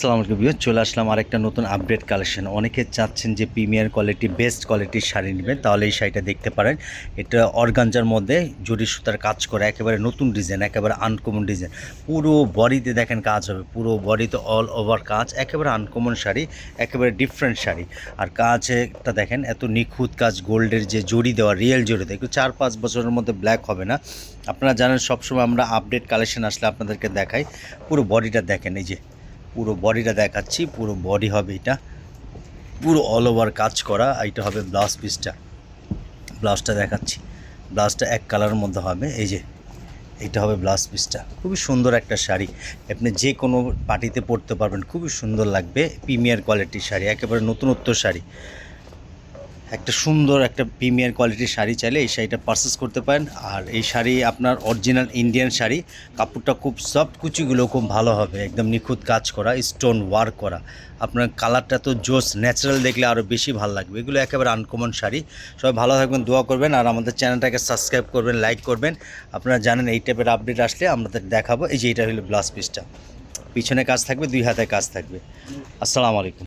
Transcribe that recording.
সালাম আলাইকুম ভিউয়ার চলে আসলাম আরেকটা নতুন আপডেট কালেকশন অনেকে চাচ্ছেন যে প্রিমিয়ার কোয়ালিটি বেস্ট কোয়ালিটির শাড়ি নেবেন, তাহলে এই শাড়িটা দেখতে পারেন। এটা অর্গানজার মধ্যে জরি সুতার কাজ করে, একেবারে নতুন ডিজাইন একেবারে আনকমন ডিজাইন পুরো বডিতে দেখেন কাজ হবে, পুরো বডিতে অল ওভার কাজ, একেবারে আনকমন শাড়ি, একেবারে ডিফারেন্ট শাড়ি। আর কাজটা দেখেন, এত নিখুঁত কাজ, গোল্ডের যে জড়ি দেওয়া রিয়েল জড়ি দেওয়া, একটু চার পাঁচ বছরের মধ্যে ব্ল্যাক হবে না। আপনারা জানেন, সবসময় আমরা আপডেট কালেকশন আসলে আপনাদেরকে দেখাই। পুরো বডিটা দেখেন, এই যে পুরো বডিটা দেখাচ্ছি, পুরো বডি হবে এটা। পুরো অল ওভার কাজ করা এটা হবে ব্লাউজ পিসটা ব্লাউজটা দেখাচ্ছি। ব্লাউজটা এক কালারের মধ্যে হবে, এই যে, এটা হবে ব্লাউজ পিসটা খুবই সুন্দর একটা শাড়ি। আপনি যে কোনো পার্টিতে পরতে পারবেন, খুবই সুন্দর লাগবে প্রিমিয়ার কোয়ালিটির শাড়ি, একেবারে নতুনত্ব শাড়ি। একটা সুন্দর একটা প্রিমিয়ার কোয়ালিটির শাড়ি চাইলে এই শাড়িটা পারচেস করতে পারেন। আর এই শাড়ি আপনার অরিজিনাল ইন্ডিয়ান শাড়ি, কাপড়টা খুব সফট কুচিগুলো খুব ভালো হবে। একদম নিখুঁত কাজ করা স্টোন ওয়ার্ক করা। আপনার কালারটা তো জোস ন্যাচারাল দেখলে আরও বেশি ভালো লাগবে। এগুলো একেবারে আনকমন শাড়ি। সবাই ভালো থাকবেন, দোয়া করবেন, আর আমাদের চ্যানেলটাকে সাবস্ক্রাইব করবেন লাইক করবেন। আপনারা জানেন এই টাইপের আপডেট আসলে আমাদের দেখাবো। এই যে এটা হলো ব্লাউজ পিসটা পিছনে কাজ থাকবে, দুই হাতে কাজ থাকবে। আসসালামু আলাইকুম।